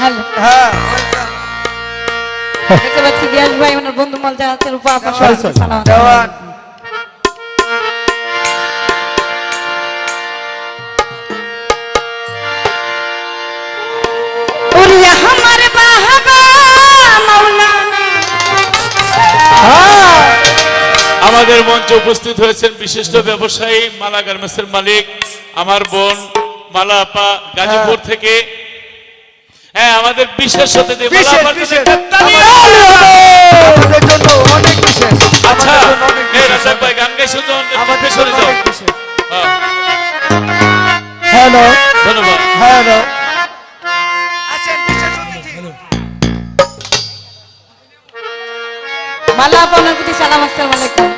Hello হ্যাঁ। দেখতে পাচ্ছি গ্যাস ভাই ওনার বন্ধু মলজা আছে রূপা. সালাম। আমাদের মঞ্চে উপস্থিত হয়েছেন বিশিষ্ট ব্যবসায়ী মালা গার্মেন্টসের মালিক আমার বোন মালা আপা গাজীপুর থেকে। হ্যাঁ আমাদের বিশেষ বিশেষ আচ্ছা ভাই গান গাইছো আমাদের যাও। হ্যাঁ, হ্যালো। ধন্যবাদ। হ্যালো। আসেন বিশেষ অতিথি। মালা আপা ওনার প্রতি সালাম আসসালামু আলাইকুম।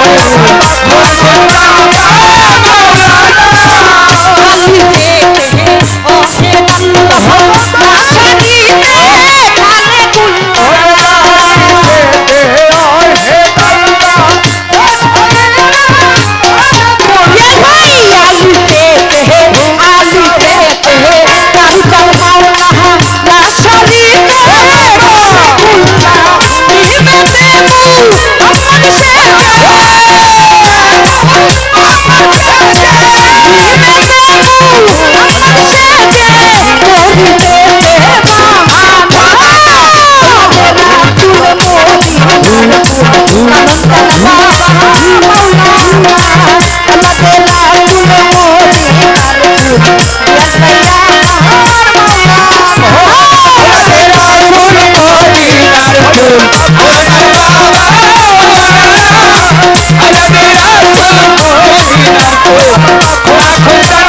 What's up? What's up? Oh,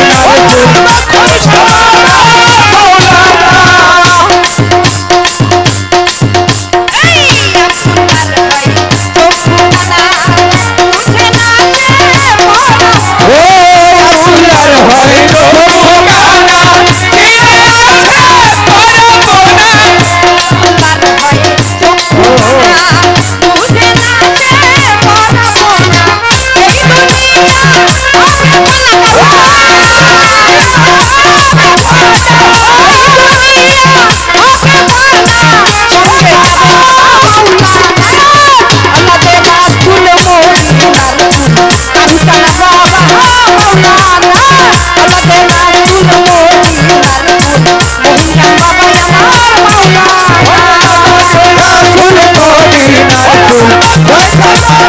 Let's go! Oh,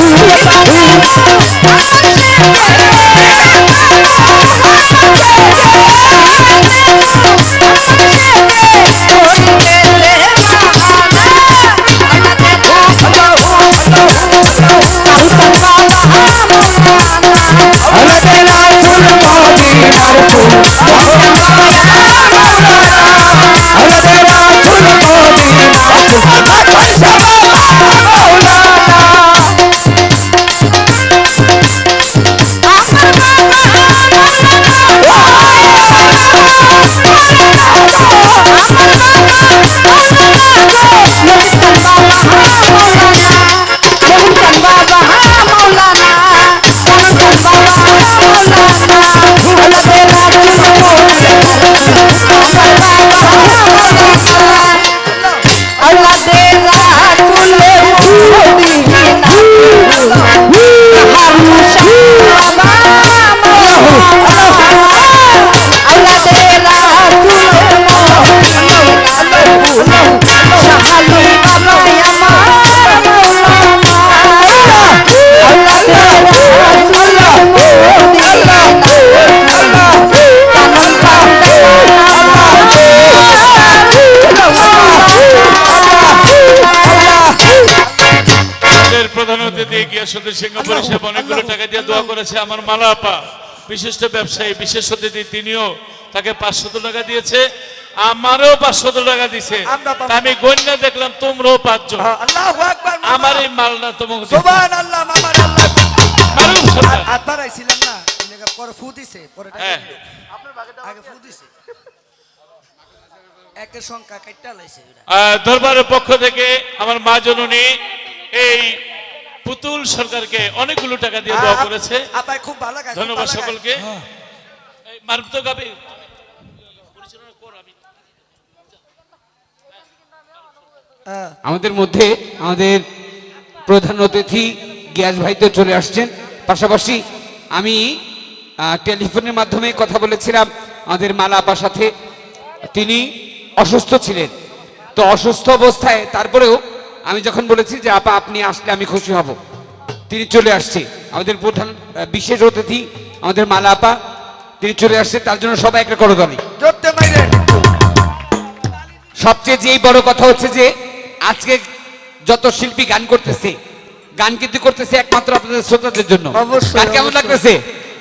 Hallelujah! মৌলানা আমাদের গিয়াসুদ্দিন সিংহ পরিষেবা অনেকগুলো টাকা দিয়ে দোয়া করেছে আমার মালা আপা বিশিষ্ট ব্যবসায়ী বিশেষ অতিথি তিনিও তাকে পাঁচশত টাকা দিয়েছে আমারও পাঁচশত টাকা দিছে আমি গণ্যা দেখলাম তোমরাও পাঁচজন। আমার এই বাড়াইছিলাম না এলাকা পরে ফু দিছে পরে টাকা হ্যাঁ। আগে ফু দিছে। দরবারের পক্ষ থেকে আমার মা জননী এই পুতুল সরকারকে অনেকগুলো টাকা দিয়ে দোয়া করেছে। আপাই খুব ভালো ধন্যবাদ সকলকে। মারুফ তো গাবে। হ্যাঁ। আমাদের মধ্যে আমাদের প্রধান অতিথি গ্যাস ভাই তো চলে আসছেন। পাশাপাশি আমি টেলিফোনের মাধ্যমে কথা বলেছিলাম আমাদের মালা আপার সাথে। তিনি অসুস্থ ছিলেন। তো অসুস্থ অবস্থায় তারপরেও আমি যখন বলেছি যে আপা আপনি আসলে আমি খুশি হব। তিনি চলে আসছে। আমাদের প্রধান বিশেষ অতিথি আমাদের মালা আপা তিনি চলে আসছে। তার জন্য সবাই একটা করতালি সবচেয়ে যেই বড় কথা হচ্ছে যে আজকে যত শিল্পী গান করতেছে গান কিন্তু করতেছে একমাত্র আপনাদের শ্রোতাদের জন্য। গান কেমন লাগতেছে?